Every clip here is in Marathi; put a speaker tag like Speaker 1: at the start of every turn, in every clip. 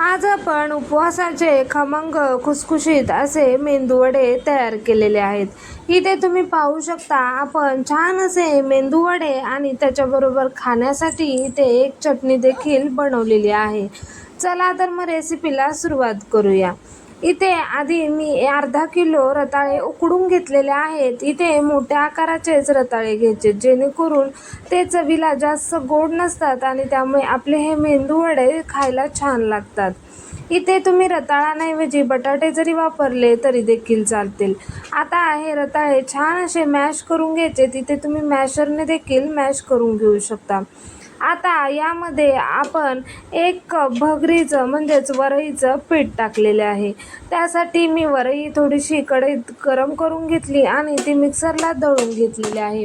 Speaker 1: आज आपण उपवासाचे खमंग खुसखुशीत असे मेंदूवडे तयार केलेले आहेत. इथे तुम्ही पाहू शकता आपण छान असे मेंदूवडे आणि त्याच्याबरोबर खाण्यासाठी इथे एक चटणी देखील बनवलेली आहे. चला तर मग रेसिपीला सुरुवात करूया. इथे आधी मी अर्धा किलो रताळे उकडून घेतलेले आहेत. इथे मोठ्या आकाराचेच रताळे घ्यायचे जेणेकरून ते चवीला जास्त गोड नसतात आणि त्यामुळे आपले हे मेंदू वडे खायला छान लागतात. इथे तुम्ही रताळांऐवजी बटाटे जरी वापरले तरी देखील चालतील. आता हे रताळे छान असे मॅश करून घ्यायचे तिथे तुम्ही मॅशरने देखील मॅश करून घेऊ शकता. आता यामध्ये आपण एक कप भगरीचं म्हणजेच वरईचं पीठ टाकलेले आहे. त्यासाठी मी वरई थोडीशी कढईत गरम करून घेतली आणि ती मिक्सरला दळून घेतलेली आहे.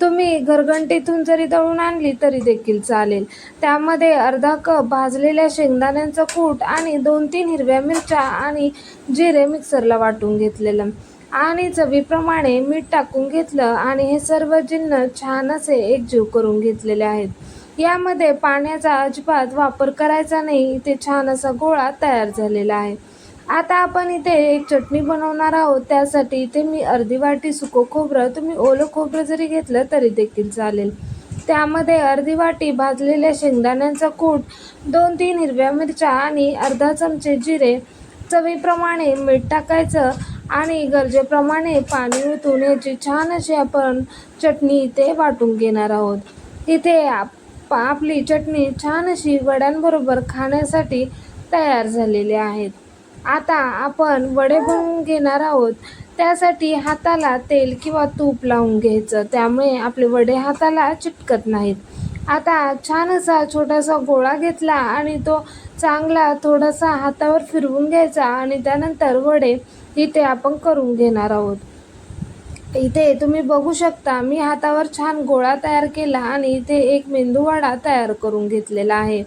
Speaker 1: तुम्ही घरघंटीतून जरी दळून आणली तरी देखील चालेल. त्यामध्ये अर्धा कप भाजलेल्या शेंगदाण्यांचं कूट आणि दोन तीन हिरव्या मिरच्या आणि जिरे मिक्सरला वाटून घेतलेलं. आणि चवीप्रमाणे मीठ टाकून घेतलं आणि हे सर्व जिन्न छान असे एकजीव करून घेतलेले आहेत. यामध्ये पाण्याचा अजिबात वापर करायचा नाही. इथे छान असा गोळा तयार झालेला आहे. आता आपण इथे एक चटणी बनवणार आहोत. त्यासाठी इथे मी अर्धी वाटी सुको खोबरं तुम्ही ओलं खोबरं जरी घेतलं तरी देखील चालेल. त्यामध्ये अर्धी वाटी भाजलेल्या शेंगदाण्यांचा कूट दोन तीन हिरव्या मिरच्या आणि अर्धा चमचे जिरे चवीप्रमाणे मीठ टाकायचं आणि गरजेप्रमाणे पाणी ओतून याची छान अशी आपण चटणी इथे वाटून घेणार आहोत. इथे आप आपली चटणी छान अशी वड्यांबरोबर खाण्यासाठी तयार झालेली आहेत. आता आपण वडे बनवून घेणार आहोत. त्यासाठी हाताला तेल किंवा तूप लावून घ्यायचं. त्यामुळे आपले वडे हाताला चिटकत नाहीत. आता छान असा छोटासा गोळा घेतला आणि तो चांगला थोडासा हातावर फिरवून घ्यायचा आणि त्यानंतर वडे इथे आपण करून घेणार आहोत. इथे तुम्ही बघू शकता मी हातावर छान गोळा तयार केला आणि इथे एक मेंदूवडा तयार करून घेतलेला आहे.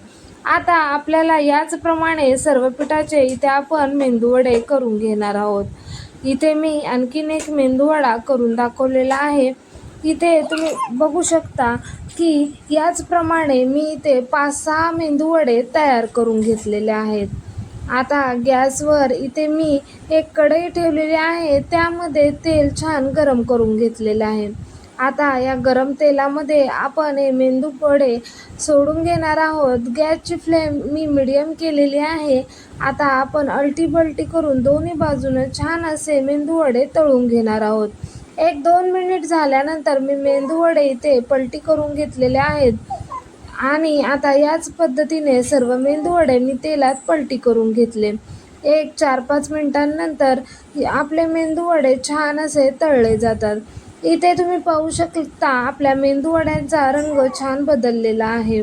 Speaker 1: आता आपल्याला याचप्रमाणे सर्व पिठाचे इथे आपण मेंदूवडे करून घेणार आहोत. इथे मी आणखीन एक मेंदूवडा करून दाखवलेला आहे. इथे तुम्ही बघू शकता की याचप्रमाणे मी इथे पाच सहा मेंदूवडे तयार करून घेतलेले आहेत. आता गॅसवर इथे मी एक कढई ठेवलेली आहे त्यामध्ये तेल छान गरम करून घेतलेले आहे. आता या गरम तेलामध्ये आपण हे मेंदू वडे सोडून घेणार आहोत. गॅसची फ्लेम मी मिडियम केलेली आहे. आता आपण अल्टीबल्टी करून दोन्ही बाजूने छान असे मेंदू वडे तळून घेणार आहोत. एक दोन मिनिट झाल्यानंतर मी मेंदू वडे इथे पलटी करून घेतलेले आहेत. आणि आता याच पद्धतीने सर्व मेंदू वडे मी तेलात पलटी करून घेतले. एक चार पाच मिनिटांनंतर आपले मेंदू वडे छान असे तळले जातात. इथे तुम्ही पाहू शकता आपल्या मेंदू वड्यांचा रंग छान बदललेला आहे.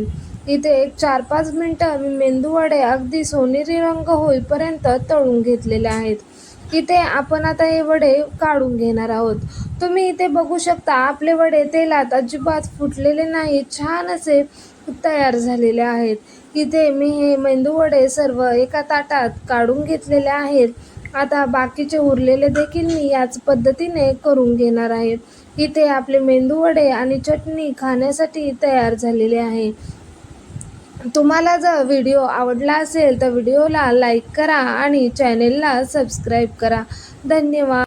Speaker 1: इथे एक चार पाच मिनटं मी मेंदू वडे अगदी सोनेरी रंग होईपर्यंत तळून घेतलेले आहेत. इथे आपण आता हे वडे काढून घेणार आहोत. तुम्ही इथे बघू शकता आपले वडे तेलात अजिबात फुटलेले नाही छान असे तयार झालेले आहेत. इथे मी हे मेंदूवडे सर्व एका ताटात काढून घेतलेले आहेत. आता बाकीचे उरलेले देखील मी याच पद्धतीने करून घेणार आहे. इथे आपले मेंदूवडे आणि चटणी खाण्यासाठी तयार झालेले आहे. तुम्हाला जर व्हिडिओ आवडला असेल तर व्हिडिओला लाईक करा आणि चॅनेलला सबस्क्राईब करा. धन्यवाद.